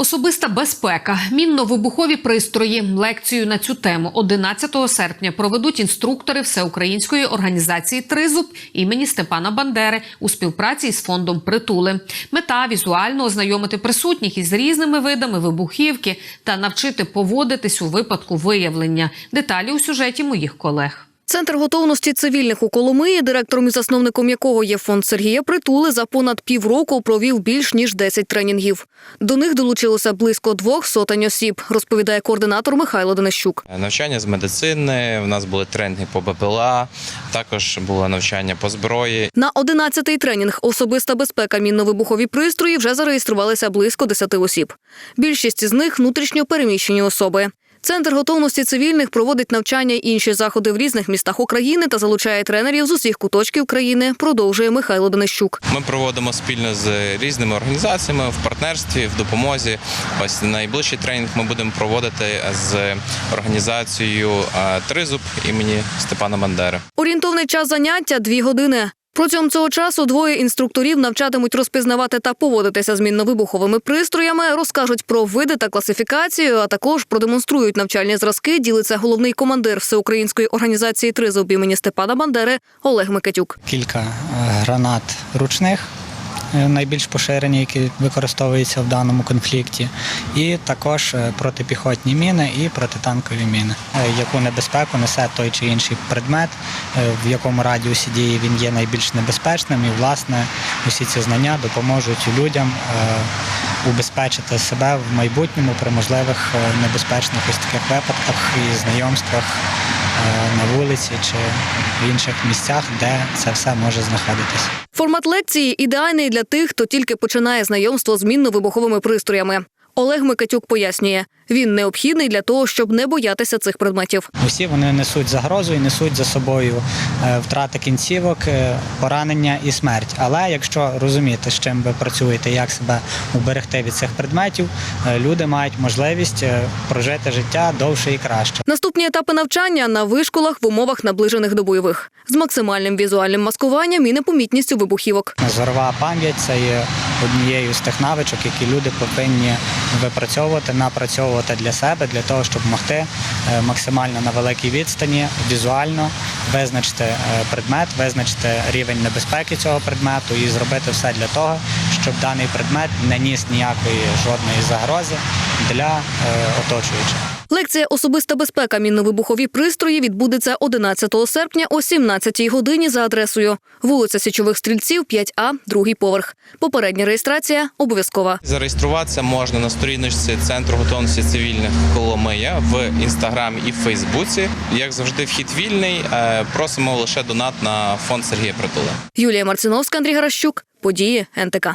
Особиста безпека, мінно-вибухові пристрої. Лекцію на цю тему 11 серпня проведуть інструктори всеукраїнської організації Тризуб імені Степана Бандери у співпраці із фондом Притули. Мета візуально ознайомити присутніх із різними видами вибухівки та навчити поводитись у випадку виявлення. Деталі у сюжеті моїх колег. Центр готовності цивільних у Коломиї, директором і засновником якого є фонд Сергія Притули, за понад півроку провів більш ніж 10 тренінгів. До них долучилося близько двох сотень осіб, розповідає координатор Михайло Денищук. Навчання з медицини, в нас були тренінги по БПЛА, також було навчання по зброї. На 11-й тренінг особиста безпека мінно-вибухові пристрої вже зареєструвалися близько 10 осіб. Більшість з них внутрішньо переміщені особи. Центр готовності цивільних проводить навчання і інші заходи в різних містах України та залучає тренерів з усіх куточків країни. Продовжує Михайло Денищук. Ми проводимо спільно з різними організаціями в партнерстві, в допомозі. Ось найближчий тренінг ми будемо проводити з організацією Тризуб імені Степана Бандери. Орієнтовний час заняття дві години. Протягом цього часу двоє інструкторів навчатимуть розпізнавати та поводитися з мінно-вибуховими пристроями, розкажуть про види та класифікацію, а також продемонструють навчальні зразки. Ділиться головний командир всеукраїнської організації Тризуб імені Степана Бандери Олег Микитюк. кілька е, гранат ручних, найбільш поширені, які використовуються в даному конфлікті, і також е, протипіхотні міни і протитанкові міни. Е, Яку небезпеку несе той чи інший предмет, е, в якому радіусі дії він є найбільш небезпечним, і власне усі ці знання допоможуть людям е, убезпечити себе в майбутньому при можливих е, небезпечних ось таких випадках і знайомствах е, на вулиці чи в інших місцях, де це все може знаходитись. Формат лекції ідеальний для тих, хто тільки починає знайомство з мінно-вибуховими пристроями. Олег Микитюк пояснює, він необхідний для того, щоб не боятися цих предметів. Усі вони несуть загрозу і несуть за собою е, втрати кінцівок, е, поранення і смерть. Але якщо розуміти, з чим ви працюєте, як себе уберегти від цих предметів, е, люди мають можливість прожити життя довше і краще. Наступні етапи навчання на вишколах в умовах наближених до бойових з максимальним візуальним маскуванням і непомітністю вибухівок. Зорова пам'ять це є однією з тих навичок, які люди повинні випрацьовувати, напрацьовувати для себе, для того, щоб могти е, максимально на великій відстані візуально визначити е, предмет, визначити рівень небезпеки цього предмету і зробити все для того, щоб даний предмет не ніс ніякої жодної загрози для е, оточуючих. Лекція Особиста безпека мінно-вибухові пристрої відбудеться 11 серпня о 17 годині за адресою вулиця Січових Стрільців, 5А, другий поверх. Попередня реєстрація обов'язкова. Зареєструватися можна на сторіночці Центру готовності цивільних Коломия в інстаграмі і Фейсбуці. Як завжди, вхід вільний. Е, Просимо лише донат на фонд Сергія Притули. Юлія Марциновська, Андрій Гаращук. Події НТК.